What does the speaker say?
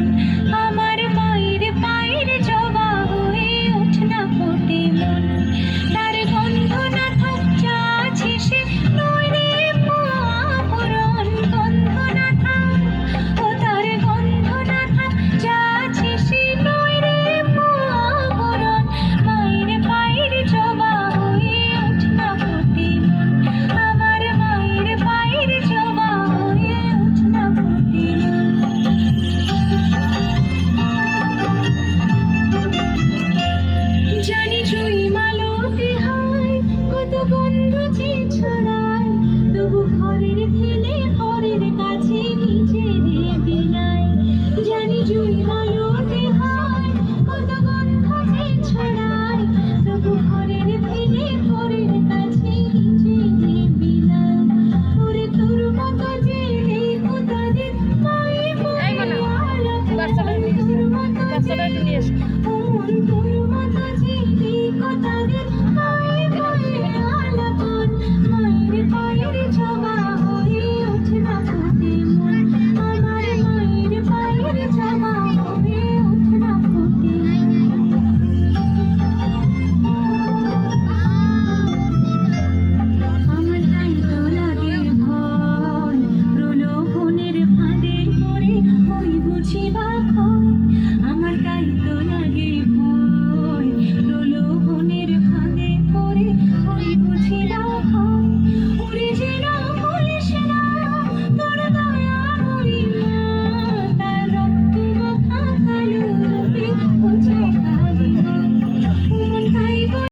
one. গন্ধ যে ছড়ায় তবু ঘরের ঠেলে ঘরের কাছে নিচে রেখে নাই। জানি জুই আলোতে হয় কত গন্ধ যে ছড়ায় তবু ঘরের ঠেলে ঘরের কাছে নিচে রেখে নাই। ওরে তোর মতো যে দেখো তাদের মায়ের মায়ের তোর মতো যে দেখো বুঝিলাম